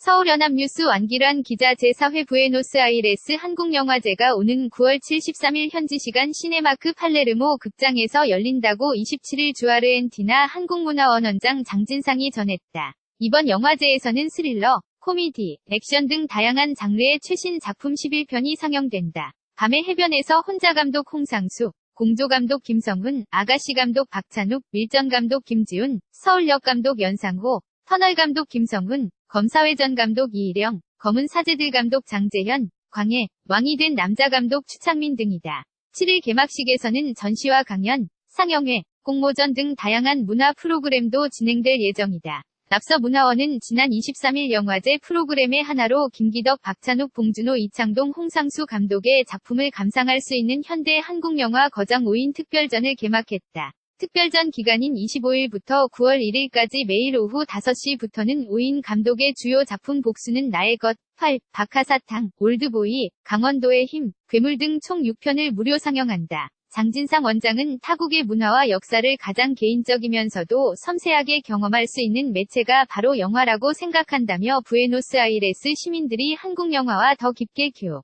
서울연합뉴스 완기란 기자 제4회 부에노스아이레스 한국영화제가 오는 9월 7, 13일 현지 시간 시네마크 팔레르모 극장에서 열린다고 27일 주아르엔티나 한국문화원 원장 장진상이 전했다. 이번 영화제에서는 스릴러, 코미디, 액션 등 다양한 장르의 최신 작품 11편이 상영된다. 밤의 해변에서 혼자 감독 홍상수, 공조 감독 김성훈, 아가씨 감독 박찬욱, 밀전 감독 김지훈, 서울역 감독 연상호, 터널 감독 김성훈, 검사회 전 감독 이일영, 검은 사제들 감독 장재현, 광해, 왕이 된 남자 감독 추창민 등이다. 7일 개막식에서는 전시와 강연, 상영회, 공모전 등 다양한 문화 프로그램도 진행될 예정이다. 앞서 문화원은 지난 23일 영화제 프로그램의 하나로 김기덕, 박찬욱, 봉준호, 이창동, 홍상수 감독의 작품을 감상할 수 있는 현대 한국영화 거장 5인 특별전을 개막했다. 특별전 기간인 25일부터 9월 1일까지 매일 오후 5시부터는 5인 감독의 주요 작품 복수는 나의 것, 8, 박하사탕, 올드보이, 강원도의 힘, 괴물 등 총 6편을 무료 상영한다. 장진상 원장은 타국의 문화와 역사를 가장 개인적이면서도 섬세하게 경험할 수 있는 매체가 바로 영화라고 생각한다며 부에노스아이레스 시민들이 한국 영화와 더 깊게 교